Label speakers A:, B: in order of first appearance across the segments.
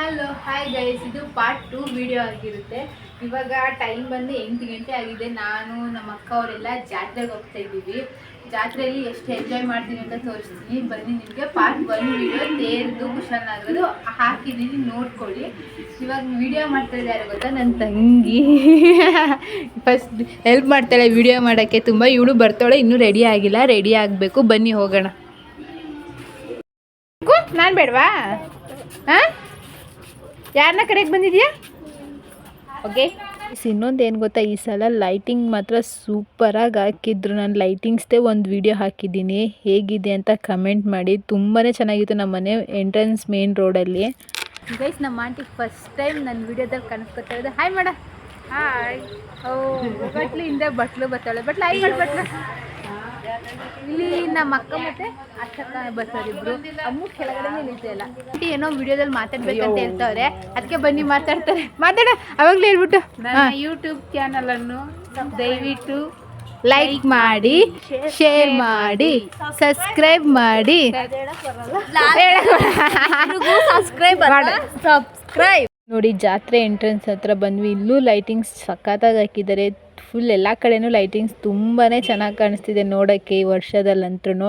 A: Hello hi guys ಇದು part two video ಆಗಿರುತ್ತೆ. ಇವಾಗ ಟೈಮ್ ಬಂದು ಎಂಟು ಗಂಟೆ ಆಗಿದೆ. ನಾನು, ನಮ್ಮ ಅಕ್ಕ ಅವರೆಲ್ಲ ಜಾತ್ರೆಗೆ ಹೋಗ್ತಾ ಇದ್ದೀವಿ. ಜಾತ್ರೆಯಲ್ಲಿ ಎಷ್ಟು ಎಂಜಾಯ್ ಮಾಡ್ತೀನಿ ಅಂತ ತೋರಿಸ್ತೀನಿ. ಬನ್ನಿ ನಿಮಗೆ ಪಾರ್ಟ್ ಒನ್ ವಿಡಿಯೋ ತೇರ್ದು ಕುಶಾಲನಗರದು ಹಾಕಿದ್ದೀನಿ, ನೋಡ್ಕೊಳ್ಳಿ. ಇವಾಗ ವಿಡಿಯೋ ಮಾಡ್ತಾ ಇದ್ದಾರೆ ಗೊತ್ತಾ ನನ್ನ ತಂಗಿ. ಫಸ್ಟ್ ಹೆಲ್ಪ್ ಮಾಡ್ತಾಳೆ ವಿಡಿಯೋ ಮಾಡೋಕ್ಕೆ. ತುಂಬ ಇವಳು ಬರ್ತಾಳೆ, ಇನ್ನೂ ರೆಡಿ ಆಗಿಲ್ಲ. ರೆಡಿ ಆಗಬೇಕು. ಬನ್ನಿ ಹೋಗೋಣ. ನಾನು ಬೇಡವಾ? ಹಾಂ? ಯಾರನ್ನ ಕಡೆಗೆ ಬಂದಿದ್ಯಾ? ಓಕೆ. ಇನ್ನೊಂದು ಏನು ಗೊತ್ತಾ ಈ ಸಲ ಲೈಟಿಂಗ್ ಮಾತ್ರ ಸೂಪರಾಗಿ ಹಾಕಿದ್ರು. ನಾನು ಲೈಟಿಂಗ್ಸ್ದೇ ಒಂದು ವಿಡಿಯೋ ಹಾಕಿದ್ದೀನಿ. ಹೇಗಿದೆ ಅಂತ ಕಮೆಂಟ್ ಮಾಡಿ. ತುಂಬಾ ಚೆನ್ನಾಗಿತ್ತು ನಮ್ಮ ಮನೆ ಎಂಟ್ರೆನ್ಸ್ ಮೇನ್ ರೋಡಲ್ಲಿ ಗೈಸ್ ನಮ್ಮ ಆಂಟಿ ಫಸ್ಟ್ ಟೈಮ್ ನನ್ನ ವಿಡಿಯೋದಲ್ಲಿ ಕಾಣಿಸ್ಕೊತಾ ಇರೋದು. ಹಾಯ್ ಮಾಡ ಹಾಯ್ ಓ ಬಟ್ಲು ಹಿಂದೆ ಬಟ್ಲು ಬರ್ತಾಳೆ. ಬಟ್ಲು ಹಾಯ್ ಮಾಡಿ ಬಟ್ಲು ಇಲ್ಲಿ ನಮ್ಮ ಅಕ್ಕ ಮತ್ತೆ ಬರ್ತಾರೆ ಇಬ್ರು. ಅಮ್ಮ ಕೆಳಗಡೆ ನಿಲ್ತಿಲ್ಲ ಏನೋ ವಿಡಿಯೋದಲ್ಲಿ ಮಾತಾಡ್ಬೇಕಂತ ಹೇಳ್ತಾವ್ರೆ. ಅದಕ್ಕೆ ಬನ್ನಿ ಮಾತಾಡ್ತಾರೆ. ಮಾತಾಡ ಅವಾಗ್ಲೇ ಹೇಳ್ಬಿಟ್ಟು.
B: ನನ್ನ ಯೂಟ್ಯೂಬ್ ಚಾನಲ್ ಅನ್ನು ದಯವಿಟ್ಟು
A: ಲೈಕ್ ಮಾಡಿ ಶೇರ್ ಮಾಡಿ ಸಬ್ಸ್ಕ್ರೈಬ್ ಮಾಡಿ
B: ಸಬ್ಸ್ಕ್ರೈಬ್ ಸಬ್ಸ್ಕ್ರೈಬ್
A: ನೋಡಿ, ಜಾತ್ರೆ ಎಂಟ್ರೆನ್ಸ್ ಹತ್ರ ಬಂದ್ವಿ. ಇಲ್ಲೂ ಲೈಟಿಂಗ್ಸ್ ಸಖತ್ತಾಗಿ ಹಾಕಿದ್ದಾರೆ. ಫುಲ್ ಎಲ್ಲ ಕಡೆನೂ ಲೈಟಿಂಗ್ಸ್ ತುಂಬಾ ಚೆನ್ನಾಗಿ ಕಾಣಿಸ್ತಿದೆ ನೋಡೋಕ್ಕೆ ಈ ವರ್ಷದಲ್ಲಂತೂ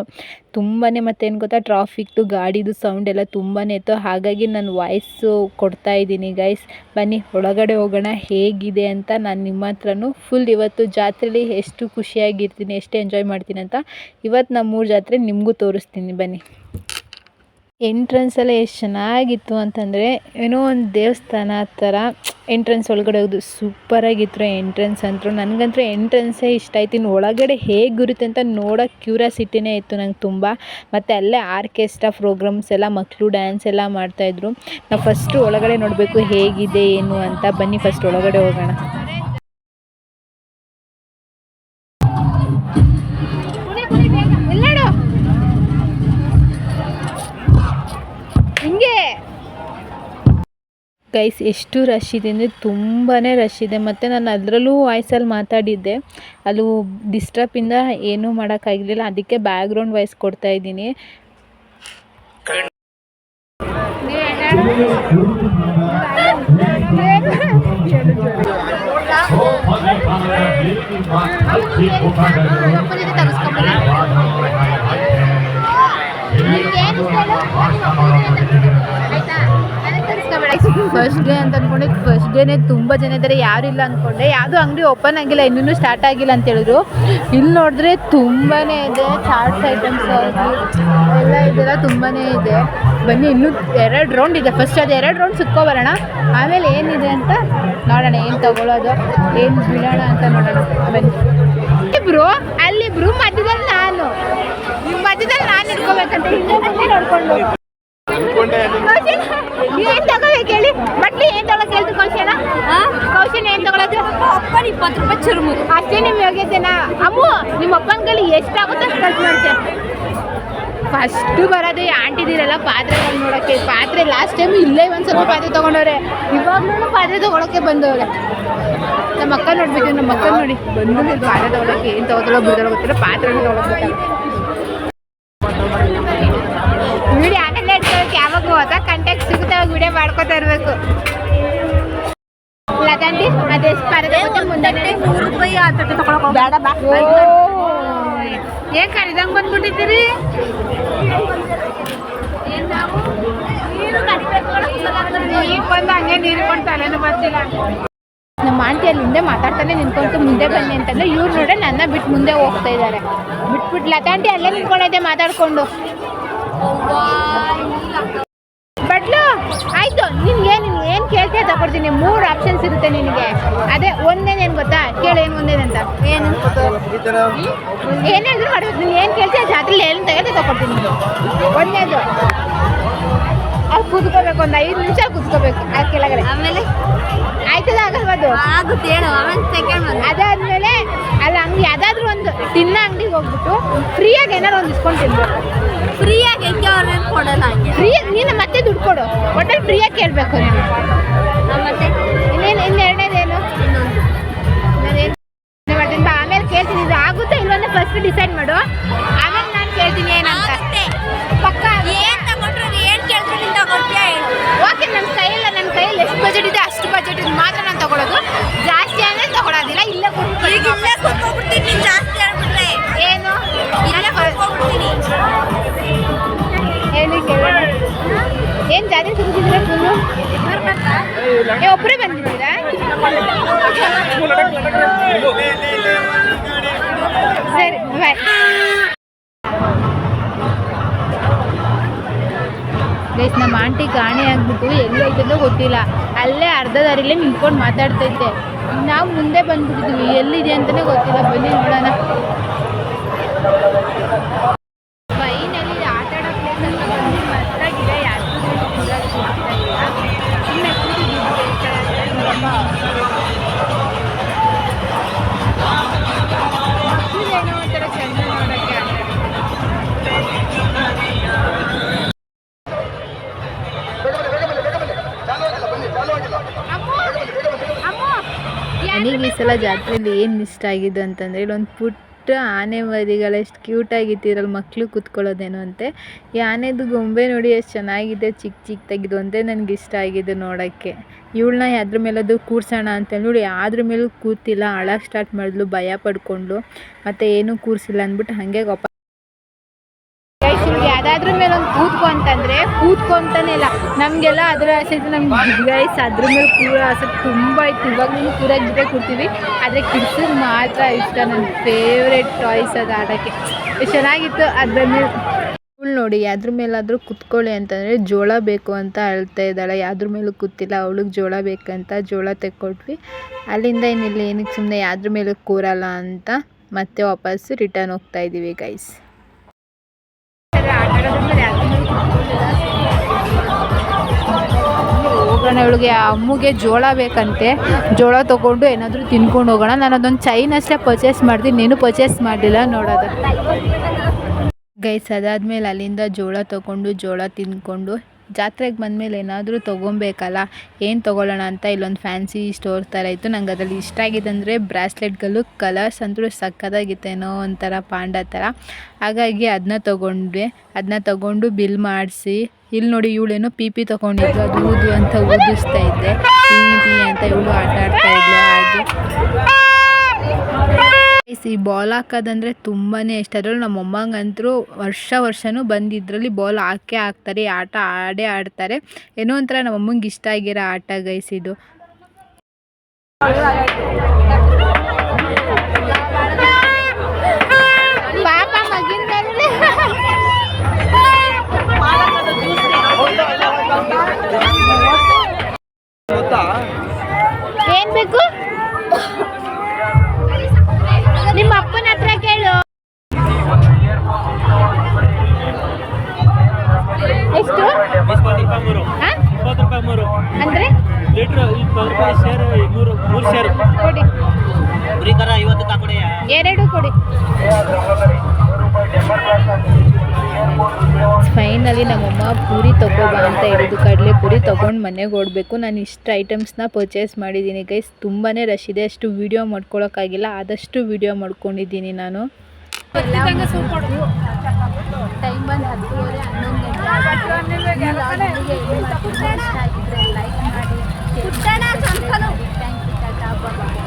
A: ತುಂಬಾ ಮತ್ತೇನು ಗೊತ್ತಾ ಟ್ರಾಫಿಕ್ದು ಗಾಡಿದು ಸೌಂಡ್ ಎಲ್ಲ ತುಂಬಾ ಇತ್ತು. ಹಾಗಾಗಿ ನಾನು ವಾಯ್ಸು ಕೊಡ್ತಾ ಇದ್ದೀನಿ ಗೈಸ್ ಬನ್ನಿ, ಒಳಗಡೆ ಹೋಗೋಣ, ಹೇಗಿದೆ ಅಂತ ನಾನು ನಿಮ್ಮ ಹತ್ರನೂ ಫುಲ್ ಇವತ್ತು ಜಾತ್ರೆಲಿ ಎಷ್ಟು ಖುಷಿಯಾಗಿರ್ತೀನಿ, ಎಷ್ಟು ಎಂಜಾಯ್ ಮಾಡ್ತೀನಿ ಅಂತ ಇವತ್ತು ನಮ್ಮೂರು ಜಾತ್ರೆ ನಿಮಗೂ ತೋರಿಸ್ತೀನಿ. ಬನ್ನಿ. ಎಂಟ್ರೆನ್ಸಲ್ಲೇ ಎಷ್ಟು ಚೆನ್ನಾಗಿತ್ತು ಅಂತಂದರೆ ಏನೋ ಒಂದು ದೇವಸ್ಥಾನ ಥರ ಎಂಟ್ರೆನ್ಸ್ ಒಳಗಡೆ ಹೋಗೋದು. ಸೂಪರಾಗಿತ್ತು ಎಂಟ್ರೆನ್ಸ್ ಅಂತೂ. ನನಗಂತೂ ಎಂಟ್ರೆನ್ಸೇ ಇಷ್ಟ ಆಯ್ತು. ಇನ್ನು ಒಳಗಡೆ ಹೇಗಿರುತ್ತೆ ಅಂತ ನೋಡೋ ಕ್ಯೂರಿಯಾಸಿಟಿನೇ ಇತ್ತು ನಂಗೆ ತುಂಬ. ಮತ್ತು ಅಲ್ಲೇ ಆರ್ಕೆಸ್ಟ್ರಾ ಪ್ರೋಗ್ರಾಮ್ಸ್ ಎಲ್ಲ ಮಕ್ಕಳು ಡ್ಯಾನ್ಸ್ ಎಲ್ಲ ಮಾಡ್ತಾಯಿದ್ರು ನಾವು ಫಸ್ಟು ಒಳಗಡೆ ನೋಡಬೇಕು ಹೇಗಿದೆ, ಏನು ಅಂತ. ಬನ್ನಿ ಫಸ್ಟ್ ಒಳಗಡೆ ಹೋಗೋಣ. ಹಿಂಗೆ ಗೈಸ್ ಎಷ್ಟು ರಶ್ ಇದೆ ಅಂದರೆ ತುಂಬಾ ರಶ್ ಇದೆ. ಮತ್ತು ನಾನು ಅದರಲ್ಲೂ ವಾಯ್ಸಲ್ಲಿ ಮಾತಾಡಿದ್ದೆ. ಅದು ಡಿಸ್ಟರ್ಬಿಂದ ಏನೂ ಮಾಡೋಕ್ಕಾಗಲಿಲ್ಲ ಅದಕ್ಕೆ ಬ್ಯಾಕ್ಗ್ರೌಂಡ್ ವಾಯ್ಸ್ ಕೊಡ್ತಾ ಇದ್ದೀನಿ. ಫಸ್ಟ್ ಡೇ ಅಂತ ಅನ್ಕೊಂಡೆ. ಫಸ್ಟ್ ಡೇನೆ ತುಂಬ ಜನ ಇದ್ದಾರೆ ಇಲ್ಲ ಅಂದ್ಕೊಂಡೆ ಯಾವುದು ಅಂಗಡಿ ಓಪನ್ ಆಗಿಲ್ಲ. ಇನ್ನೂ ಸ್ಟಾರ್ಟ್ ಆಗಿಲ್ಲ ಅಂತ ಹೇಳಿದ್ರು. ಇಲ್ಲಿ ನೋಡಿದ್ರೆ ತುಂಬಾ ಇದೆ. ಚಾಟ್ಸ್ ಐಟಮ್ಸ್ ಎಲ್ಲ ಇದೆಲ್ಲ ತುಂಬಾ ಇದೆ. ಬನ್ನಿ, ಇನ್ನೂ ಎರಡು ರೌಂಡ್ ಇದೆ. ಫಸ್ಟ್ ಅದು ಎರಡು ರೌಂಡ್ ಸುತ್ಕೊಬರೋಣ ಆಮೇಲೆ ಏನಿದೆ ಅಂತ ನೋಡೋಣ. ಏನು ತಗೊಳ್ಳೋದು ಏನು ಬಿಡೋಣ ಅಂತ ನೋಡೋಣ. ಬನ್ನಿ. ಇಬ್ರು ಅಲ್ಲಿಬ್ರು ಮಧ್ಯದಲ್ಲಿ ನಾನು. ಮಧ್ಯದಲ್ಲಿ ನಾನು ಇಟ್ಕೋಬೇಕಂತ ಹಿಂದೆ ಮುಂದೆ ನೋಡ್ಕೊಂಡು. ಏನ್ ತಗೋಬೇಕು ಹೇಳಿ? ಬಟ್ಲಿ ಏನ್ ತಗೊಳಕ್ ಹೇಳ್ತು ಕೌಶನ? ಕೌಶನ್ ಏನ್ ತಗೊಳೋದು
B: ಅಪ್ಪನ ಇಪ್ಪತ್ತು ರೂಪಾಯಿ ಚುರುಮು
A: ಅಷ್ಟೇ ನಿಮ್ ಯೋಗ್ಯತೆನಾ? ಅಮ್ಮು ನಿಮ್ಮ ಅಪ್ಪನ ಎಷ್ಟಾಗುತ್ತೆ ಅಷ್ಟು ಖರ್ಚು ಮಾಡ್ತೇನೆ ಫಸ್ಟು ಬರೋದೇ ಆಂಟಿದಿರಲ್ಲ ಪಾತ್ರೆಗಳು ನೋಡೋಕ್ಕೆ. ಪಾತ್ರೆ ಲಾಸ್ಟ್ ಟೈಮ್ ಇಲ್ಲೇ ಒಂದು ಸ್ವಲ್ಪ ಪಾತ್ರೆ ತೊಗೊಂಡವ್ರೆ. ಇವಾಗ್ಲೂ ಪಾತ್ರೆ ತೊಗೊಳಕ್ಕೆ ಬಂದವ್ರೆ. ನಮ್ಮ ಅಕ್ಕ ನೋಡ್ಬೇಕು ನಮ್ಮ ಅಕ್ಕ ನೋಡಿ. ಬಂದು ಪಾತ್ರೆ ತೊಗೊಳಕ್ಕೆ ಏನು ತೊಗೊತಾಳೋ ಬಿಡ್ತಾಳೋ ಗೊತ್ತಿಲ್ಲ ಪಾತ್ರೆ ತೊಗೊಳಕ್ಕೆ ವಿಡಿಯೋ ಆನಲ್ಲಿ ಹೇಳ್ತಾರೆ ಯಾವಾಗ ಹೋದ ಕಂಟ್ಯಾಕ್ಟ್ ಸಿಗುತ್ತೆ ಅವಾಗ ವಿಡಿಯೋ ಮಾಡ್ಕೊತಾ ಇರಬೇಕು. ಅದೇ ಅದೆಷ್ಟು ಪಾತ್ರೆ ಮುಂದೆ.
B: ನೂರು ರೂಪಾಯಿ ಆ ತಟ್ಟೆ ಬೇಡ ಬಾ
A: ಏನ್ ಕರಿದಂಗ್ ಬಂದ್ಬಿಟ್ಟಿದ್ದೀರಿ? ಈಗ ಬಂದು ಹಂಗೆ ನೀರು ಕೊಂಡು ತಲೆನೂ ಬರ್ತಿಲ್ಲ ನಮ್ಮ ಆಂಟಿ ಅಲ್ಲಿ ಹಿಂದೆ ಮಾತಾಡ್ತಾನೆ ನಿಂತ್ಕೊಂತು ಮುಂದೆ ಬನ್ನಿ ಅಂತಂದ್ರೆ ಇವ್ರು ನೋಡ್ರೆ ನನ್ನ ಬಿಟ್ಟು ಮುಂದೆ ಹೋಗ್ತಾ ಇದ್ದಾರೆ. ಬಿಟ್ಬಿಟ್ಲ ಆಂಟಿ ಅಲ್ಲೇ ನಿಂತ್ಕೊಂಡೈತೆ ಮಾತಾಡ್ಕೊಂಡು. ಬಟ್ಲು ಆಯ್ತು. ನಿನ್ಗೆ ನೀನು ಏನು ಕೇಳ್ತೀಯ ತಗೊಡ್ತೀನಿ ಮೂರು ಆಪ್ಷನ್ಸ್ ಇರುತ್ತೆ ನಿನಗೆ. ಅದೇ ಒಂದೇನೇನು ಗೊತ್ತಾ? ಕೇಳು ಏನು ಒಂದೇನಂತ ಏನು? ಏನು ಹೇಳಿದ್ರು ಮಾಡ್ಬೇಕು ನೀನು ಏನು ಕೇಳ್ತೀಯ ಜಾತ್ರೆಲಿ ಏನು ತೆಗೆದು ತಗೊಡ್ತೀನಿ ಒಂದೇದು. ಅಲ್ಲಿ ಕುದ್ಕೋಬೇಕು ಒಂದು ಐದು ನಿಮಿಷ ಕುದ್ಕೋಬೇಕು ಆ ಕೆಳಗಡೆ.
B: ಆಮೇಲೆ?
A: ಆಯ್ತದ ಆಗಲ್ವಾ ಅದು?
B: ಆಗುತ್ತೆ ಹೇಳು ಆಮೇಲೆ ಸೆಕೆಂಡ್
A: ಅದಾದ್ಮೇಲೆ ಅಲ್ಲಿ ಅಂಗಡಿ ಯಾವ್ದಾದ್ರು ಒಂದು ತಿನ್ನ ಅಂಗಡಿಗೆ ಹೋಗ್ಬಿಟ್ಟು ಫ್ರೀಯಾಗಿ ಏನಾದ್ರು ಒಂದು ಇಸ್ಕೊಂಡು ತಿನ್ಬೇಕು.
B: ಫ್ರೀಯಾಗಿ ಹೆಂಗೆ ಅವ್ರೇನು ಕೊಡಲ್ಲ ಹಂಗೆ?
A: ಫ್ರೀಯಾಗಿ ನೀನು ಮತ್ತೆ ಕೊಡು. ಒಟ್ಟಲ್ಲಿ ಫ್ರೀಯಾಗಿ ಕೇಳಬೇಕು ನೀನು. ಇನ್ನೇನು ಇನ್ನು ಎರಡನೇದೇನು ನಾನೇನು ಮಾಡ್ತೀನಿ ಬಾ ಆಮೇಲೆ ಕೇಳ್ತೀನಿ, ಇದು ಆಗುತ್ತಾ ಇಲ್ವಂತ ಫಸ್ಟ್ ಡಿಸೈಡ್ ಮಾಡು. ಆಮೇಲೆ ನಾನು ಕೇಳ್ತೀನಿ ಏನಂತ. ಒಬ್ಬರೇ ಬಂದಿದ್ದೀರಾ? ಸರಿ ಬಾಯ್ ಗೈಸ್ ನಮ್ಮ ಆಂಟಿ ಕಾಣೆ ಆಗ್ಬಿಟ್ಟು ಎಲ್ಲಿ ಹೋಯ್ತದೋ ಗೊತ್ತಿಲ್ಲ. ಅಲ್ಲೇ ಅರ್ಧ ದಾರಿಲೇ ನಿಂತ್ಕೊಂಡು ಮಾತಾಡ್ತೈತೆ. ನಾವು ಮುಂದೆ ಬಂದ್ಬಿಟ್ಟಿದ್ವಿ. ಎಲ್ಲಿದೆ ಅಂತಲೇ ಗೊತ್ತಿಲ್ಲ. ಬನ್ನಿ ನೋಡೋಣ. ನನಗೆ ಈ ಸಲ ಜಾತ್ರೆಯಲ್ಲಿ ಏನು ಇಷ್ಟ ಆಗಿದ್ದು ಅಂತಂದರೆ ಇಲ್ಲೊಂದು ಪುಟ್ಟ ಆನೆ ಮರಿಗಳು ಎಷ್ಟು ಕ್ಯೂಟಾಗಿತ್ತಿರಲ್ಲ ಮಕ್ಕಳು ಕೂತ್ಕೊಳ್ಳೋದೇನೋ ಅಂತೆ. ಈ ಆನೆದು ಗೊಂಬೆ ನೋಡಿ ಎಷ್ಟು ಚೆನ್ನಾಗಿದೆ ಚಿಕ್ಕ ಚಿಕ್ಕದಾಗಿದ್ದು ಒಂದೇ ನನಗೆ ಇಷ್ಟ ಆಗಿದೆ ನೋಡೋಕ್ಕೆ. ಇವಳನ್ನ ಅದ್ರ ಮೇಲದು ಕೂರ್ಸೋಣ ಅಂತೇಳಿ ನೋಡಿ, ಅದ್ರ ಮೇಲೂ ಕೂತಿಲ್ಲ ಅಳಕ್ಕೆ ಸ್ಟಾರ್ಟ್ ಮಾಡಿದ್ಲು, ಭಯ ಪಡ್ಕೊಂಡು ಮತ್ತು ಏನೂ ಕೂರಿಸಿಲ್ಲ ಅಂದ್ಬಿಟ್ಟು ಹಾಗೆ ವಾಪಸ್ ಯಾವ್ದಾದ್ರ ಮೇಲೆ ಒಂದು ಕೂತ್ಕೊ ಅಂತಂದ್ರೆ ಕೂತ್ಕೊಂತಾನೆ ಇಲ್ಲ. ನಮಗೆಲ್ಲ ಅದರ ಆಸೆ ಇತ್ತು ನಮ್ಗೆ ಗೈಸ್ ಅದ್ರ ಮೇಲೆ ಕೂರ ಆಸೆ ತುಂಬ ಇತ್ತು. ಇವಾಗಲೂ ಕೂಡ ಜೊತೆ ಕೂರ್ತೀವಿ. ಆದರೆ ಕಿಡ್ಸಿಗೆ ಮಾತ್ರ ಇಷ್ಟ ನನ್ನ ಫೇವ್ರೆಟ್ ಟಾಯ್ಸ್ ಅದು ಆಡೋಕ್ಕೆ. ಚೆನ್ನಾಗಿತ್ತು. ಅದ್ರ ಮೇಲೆ ನೋಡಿ ಯಾವ್ದ್ರ ಮೇಲಾದರೂ ಕುತ್ಕೊಳ್ಳಿ ಅಂತಂದರೆ ಜೋಳ ಬೇಕು ಅಂತ ಅಳ್ತಾ ಇದ್ದಾಳೆ. ಯಾವ್ದ್ರ ಮೇಲೂ ಕೂತಿಲ್ಲ. ಅವಳಿಗೆ ಜೋಳ ಬೇಕಂತ ಜೋಳ ತೆಕ್ಕೊಟ್ವಿ. ಅಲ್ಲಿಂದ ಇನ್ನಿಲ್ಲ ಏನಕ್ಕೆ ಸುಮ್ಮನೆ ಯಾವ್ದ್ರ ಮೇಲೂ ಕೂರಲ್ಲ ಅಂತ ಮತ್ತೆ ವಾಪಸ್ ರಿಟರ್ನ್ ಹೋಗ್ತಾ ಇದ್ದೀವಿ ಗೈಸ್ ಹೋಗೋಣ ಇವಳಿಗೆ ಅಮ್ಮಗೆ ಜೋಳ ಬೇಕಂತೆ. ಜೋಳ ತೊಗೊಂಡು ಏನಾದರೂ ತಿನ್ಕೊಂಡು ಹೋಗೋಣ. ನಾನು ಅದೊಂದು ಚೈನ್ ಅಷ್ಟೇ ಪರ್ಚೇಸ್ ಮಾಡ್ತೀನಿ. ನೀನು ಪರ್ಚೇಸ್ ಮಾಡಲಿಲ್ಲ ನೋಡೋದು ಗೈಸ್ ಅದಾದಮೇಲೆ ಅಲ್ಲಿಂದ ಜೋಳ ತೊಗೊಂಡು ಜೋಳ ತಿಂದ್ಕೊಂಡು ಜಾತ್ರೆಗೆ ಬಂದಮೇಲೆ ಏನಾದರೂ ತೊಗೊಬೇಕಲ್ಲ? ಏನು ತೊಗೊಳ್ಳೋಣ ಅಂತ ಇಲ್ಲೊಂದು ಫ್ಯಾನ್ಸಿ ಸ್ಟೋರ್ ಥರ ಇತ್ತು. ನಂಗೆ ಅದರಲ್ಲಿ ಇಷ್ಟ ಆಗಿದ್ದಂದರೆ ಬ್ರಾಸ್ಲೆಟ್ಗಳು, ಕಲರ್ಸ್ ಅಂತೂ ಸಕ್ಕತ್ತಾಗಿತ್ತೇನೋ ಒಂಥರ ಪಾಂಡ ಥರ ಹಾಗಾಗಿ ಅದನ್ನ ತೊಗೊಂಡ್ವಿ. ಅದನ್ನ ತೊಗೊಂಡು ಬಿಲ್ ಮಾಡಿಸಿ. ಇಲ್ಲಿ ನೋಡಿ ಇವಳೇನೋ ಪಿ ಪಿ ತೊಗೊಂಡಿದ್ಲು ಅದು ಊದು ಅಂತ ಊದಿಸ್ತಾ ಇದ್ದೆ. ಪಿ ಪಿ ಅಂತ ಇವಳು ಆಟ ಆಡ್ತಾ ಇದ್ಲು. ಹಾಗೆ. ಈ ಬಾಲ್ ಹಾಕೋದಂದ್ರೆ ತುಂಬಾ ಇಷ್ಟ. ಅದ್ರಲ್ಲಿ ನಮ್ಮ ಅಮ್ಮಂಗಂತರೂ ವರ್ಷ ವರ್ಷನೂ ಬಂದಿದ್ರಲ್ಲಿ ಬಾಲ್ ಹಾಕೇ ಹಾಕ್ತಾರೆ ಈ ಆಟ ಆಡೇ ಆಡ್ತಾರೆ. ಏನೋ ಒಂಥರ ನಮ್ಮ ಅಮ್ಮಂಗೆ ಇಷ್ಟ ಆಗಿರೋ ಆಟ ಗೈಸ್ ಇದು.
C: ಇಪ್ಪತ್ತು ರೂಪಾಯಿ ಶೇರ್ ಮೂರು ಮೂರು ಶೇರ್
A: ಕೊಡಿ.
C: ಕುರಿ ಕರ ಐವತ್ತು ಕಾಕೊಡೆಯ
A: ಎರಡು ಕೊಡಿ. ಫೈನಲಿ ನಮ್ಮಮ್ಮ ಪೂರಿ ತಗೋಬಾ ಅಂತ ಹೇಳಿದ್ದು ಕಡಲೆ ಪೂರಿ ತಗೊಂಡು ಮನೆಗೆ ಓಡಬೇಕು. ನಾನು ಇಷ್ಟು ಐಟಮ್ಸ್ನ ಪರ್ಚೇಸ್ ಮಾಡಿದ್ದೀನಿ ಗೈಸ್ ತುಂಬಾ ರಶ್ ಇದೆ. ಅಷ್ಟು ವೀಡಿಯೋ ಮಾಡ್ಕೊಳೋಕ್ಕಾಗಿಲ್ಲ. ಆದಷ್ಟು ವೀಡಿಯೋ ಮಾಡ್ಕೊಂಡಿದ್ದೀನಿ ನಾನು. ಟೈಮ್ ಬಂದು ಹತ್ತುವರೆ ಹನ್ನೊಂದು